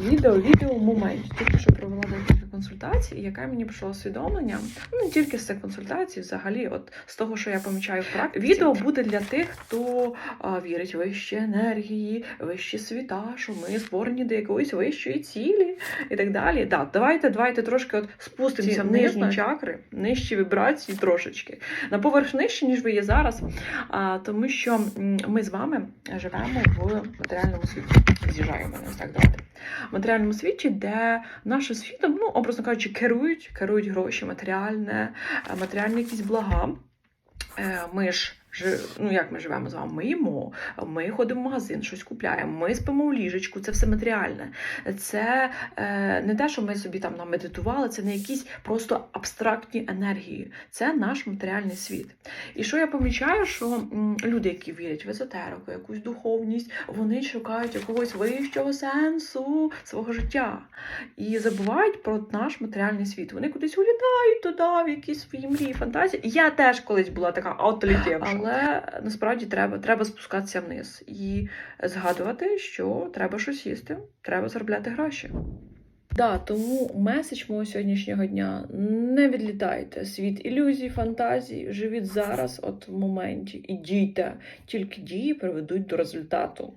відео, відео в моменті. Тільки що провела декілька консультацій, і яке мені прийшло усвідомлення. Ну не тільки з цих консультацій, взагалі, от з того, що я помічаю в практиці. Відео буде для тих, хто а, вірить в вищі енергії, вищі світа, що ми створені до якоїсь вищої цілі і так далі. Так, давайте, давайте трошки от спустимося в нижні чакри, нижчі вібрації трошечки. На поверх нижче, ніж ви є зараз. А, тому що ми з вами живемо в матеріальному світі. З'їжджаємо, так давайте. Матеріальному світі, де нашим світом, ну, образно кажучи, керують, керують гроші, матеріальне, матеріальні якісь блага. Е, Ми ж ну як ми живемо з вами? Ми їмо, ми ходимо в магазин, щось купляємо, ми спимо в ліжечку, це все матеріальне. Це е, не те, що ми собі там намедитували, це не якісь просто абстрактні енергії. Це наш матеріальний світ. І що я помічаю, що люди, які вірять в езотерику, якусь духовність, вони шукають якогось вищого сенсу свого життя і забувають про наш матеріальний світ. Вони кудись улітають туди, в якісь свої мрії, фантазії. Я теж колись була така отлетівша. Але насправді треба, треба спускатися вниз і згадувати, що треба щось їсти, треба заробляти гроші. Да, тому меседж мого сьогоднішнього дня не відлітайте. Світ ілюзій, фантазій, живіть зараз, от в моменті, і дійте. Тільки дії приведуть до результату.